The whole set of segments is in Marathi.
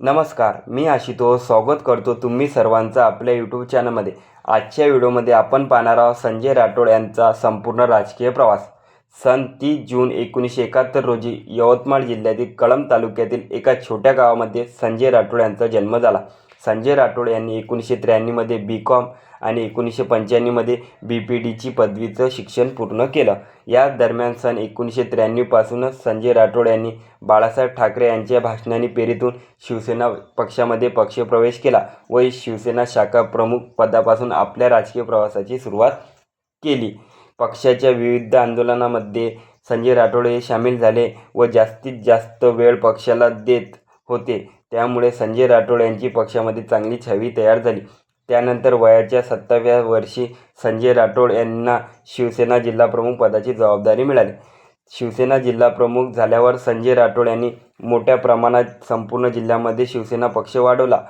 नमस्कार मी आशुतोष. स्वागत करतो तुम्ही सर्वांचं आपल्या यूट्यूब चॅनलमध्ये आजच्या व्हिडिओमध्ये आपण पाहणार आहोत संजय राठोड यांचा संपूर्ण राजकीय प्रवास. सन तीस जून एकोणीसशे एकाहत्तर रोजी यवतमाळ जिल्ह्यातील कळंब तालुक्यातील एका छोट्या गावामध्ये संजय राठोड यांचा जन्म झाला. संजय राठोड यांनी एकोणीसशे त्र्याण्णवमध्ये बी कॉम आणि एकोणीसशे पंच्याण्णवमध्ये बी पी डीची पदवीचं शिक्षण पूर्ण केलं. या दरम्यान सन एकोणीसशे त्र्याण्णवपासूनच संजय राठोड यांनी बाळासाहेब ठाकरे यांच्या भाषणाने प्रेरितून शिवसेना पक्षामध्ये पक्षप्रवेश केला व शिवसेना शाखा प्रमुख पदापासून आपल्या राजकीय प्रवासाची सुरुवात केली. पक्षाच्या विविध आंदोलनामध्ये संजय राठोड हे सामील झाले व जास्तीत जास्त वेळ पक्षाला देत होते. त्यामुळे संजय राठोड यांची पक्षामध्ये चांगली छवी तयार झाली. त्यानंतर वयाच्या सत्ताव्या वर्षी संजय राठोड यांना शिवसेना जिल्हाप्रमुख पदाची जबाबदारी मिळाली. शिवसेना जिल्हाप्रमुख झाल्यावर संजय राठोड यांनी मोठ्या प्रमाणात संपूर्ण जिल्ह्यामध्ये शिवसेना पक्ष वाढवला.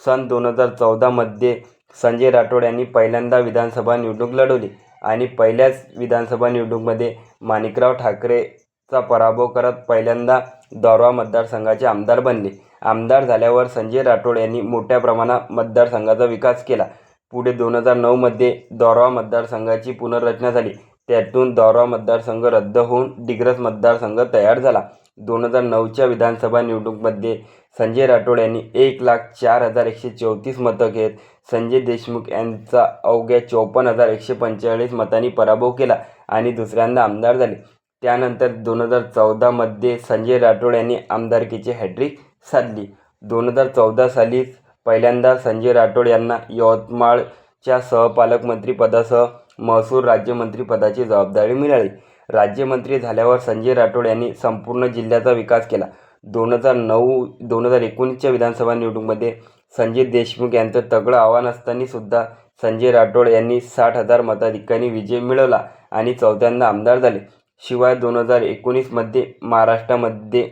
सन दोन हजार चौदामध्ये संजय राठोड यांनी पहिल्यांदा विधानसभा निवडणूक लढवली आणि पहिल्याच विधानसभा निवडणूकमध्ये माणिकराव ठाकरेचा पराभव करत पहिल्यांदा दौरा मतदारसंघाचे आमदार बनले. आमदार झाल्यावर संजय राठोड यांनी मोठ्या प्रमाणात मतदारसंघाचा विकास केला. पुढे दोन हजार नऊमध्ये दौरा मतदारसंघाची पुनर्रचना झाली. त्यातून दौरा मतदारसंघ रद्द होऊन डिग्रस मतदारसंघ तयार झाला. दोन हजार नऊच्या विधानसभा निवडणुकीमध्ये संजय राठोड यांनी एक लाख चार हजार एकशे चौतीस मतं घेत संजय देशमुख यांचा अवघ्या चौपन्न हजार एकशे पंचेचाळीस मतांनी पराभव केला आणि दुसऱ्यांदा आमदार झाले. त्यानंतर दोन हजार चौदामध्ये संजय राठोड यांनी आमदारकीची हॅट्रिक साधली. दोन हजार चौदा सालीच पहिल्यांदा संजय राठोड यांना यवतमाळच्या सहपालकमंत्रीपदासह महसूल राज्यमंत्रीपदाची जबाबदारी मिळाली. राज्यमंत्री झाल्यावर संजय राठोड यांनी संपूर्ण जिल्ह्याचा विकास केला. दोन हजार नऊ दोन हजार एकोणीसच्या विधानसभा निवडणुकीमध्ये संजय देशमुख यांचं तगडं आव्हान असताना सुद्धा संजय राठोड यांनी साठ हजार मताधिक्याने विजय मिळवला आणि चौथ्यांदा आमदार झाले. शिवाय दोन हजार एकोणीसमध्ये महाराष्ट्रामध्ये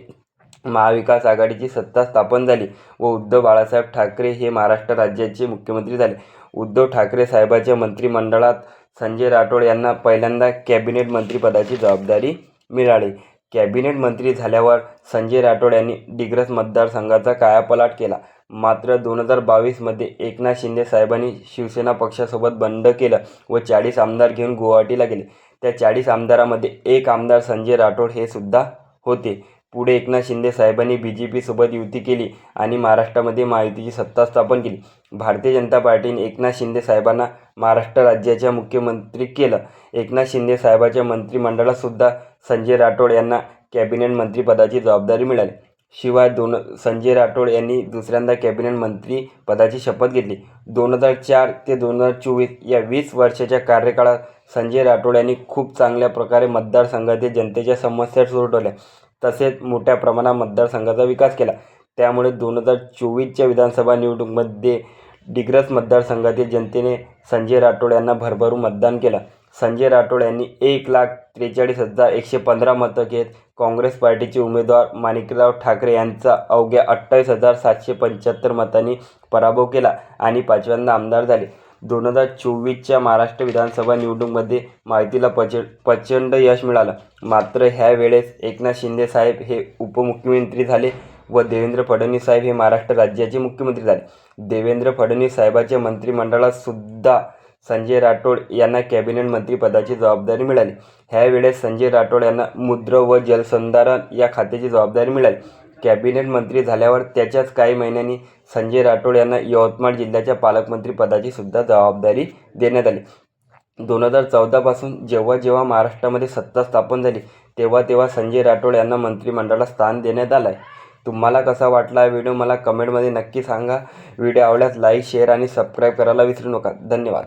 महाविकास आघाडीची सत्ता स्थापन झाली व उद्धव बाळासाहेब ठाकरे हे महाराष्ट्र राज्याचे मुख्यमंत्री झाले. उद्धव ठाकरे साहेबाच्या मंत्रिमंडळात संजय राठोड यांना पहिल्यांदा कॅबिनेट मंत्रीपदाची जबाबदारी मिळाली. कॅबिनेट मंत्री झाल्यावर संजय राठोड यांनी डिग्रस मतदारसंघाचा कायापलाट केला. मात्र दोन हजार बावीसमध्ये एकनाथ शिंदे साहेबांनी शिवसेना पक्षासोबत बंड केलं व चाळीस आमदार घेऊन गुवाहाटीला गेले. त्या चाळीस आमदारामध्ये एक आमदार संजय राठोड हे सुद्धा होते. पुढे एकनाथ शिंदे साहेबांनी बी जे पीसोबत युती केली आणि महाराष्ट्रामध्ये महायुतीची सत्ता स्थापन केली. भारतीय जनता पार्टीने एकनाथ शिंदे साहेबांना महाराष्ट्र राज्याच्या मुख्यमंत्री केलं. एकनाथ शिंदे साहेबांच्या मंत्रिमंडळातसुद्धा संजय राठोड यांना कॅबिनेट मंत्रीपदाची जबाबदारी मिळाली. शिवाय दोन संजय राठोड यांनी दुसऱ्यांदा कॅबिनेट मंत्री पदाची शपथ घेतली. दोन हजार चार ते दोन हजार चोवीस या वीस वर्षाच्या कार्यकाळात संजय राठोड यांनी खूप चांगल्या प्रकारे मतदारसंघातील जनतेच्या समस्या सोडवल्या तसेच मोठ्या प्रमाणात मतदारसंघाचा विकास केला. त्यामुळे दोन हजार चोवीसच्या विधानसभा निवडणुकीमध्ये डिग्रस मतदारसंघातील जनतेने संजय राठोड यांना भरभरून मतदान केलं. संजय राठोड यांनी एक लाख त्रेचाळीस हजार एकशे पंधरा मतं घेत काँग्रेस पार्टीचे उमेदवार माणिकराव ठाकरे यांचा अवघ्या अठ्ठावीस हजार सातशे पंच्याहत्तर मतांनी पराभव केला आणि पाचव्यांदा आमदार झाले. दोन हजार चोवीसच्या महाराष्ट्र विधानसभा निवडणुकीमध्ये माहितीला प्रच प्रचंड यश मिळालं. मात्र ह्या वेळेस एकनाथ शिंदे साहेब हे उपमुख्यमंत्री झाले व देवेंद्र फडणवीस साहेब हे महाराष्ट्र राज्याचे मुख्यमंत्री झाले. देवेंद्र फडणवीस साहेबाच्या मंत्रिमंडळात सुद्धा संजय राठोड यांना कॅबिनेट मंत्रीपदाची जबाबदारी मिळाली. ह्यावेळेस संजय राठोड यांना मुद्र व जलसंधारण या खात्याची जबाबदारी मिळाली. कॅबिनेट मंत्री झाल्यावर त्याच्याच काही महिन्यांनी संजय राठोड यांना यवतमाळ जिल्ह्याच्या पालकमंत्रीपदाची सुद्धा जबाबदारी देण्यात आली. दोन हजार चौदापासून जेव्हा जेव्हा महाराष्ट्रामध्ये सत्ता स्थापन झाली तेव्हा तेव्हा संजय राठोड यांना मंत्रिमंडळात स्थान देण्यात आलं आहे तुम्हाला कसा वाटला हा व्हिडिओ? मला कमेंटमध्ये नक्की सांगा. व्हिडिओ आवडल्यास लाईक शेअर आणि सबस्क्राईब करायला विसरू नका. धन्यवाद.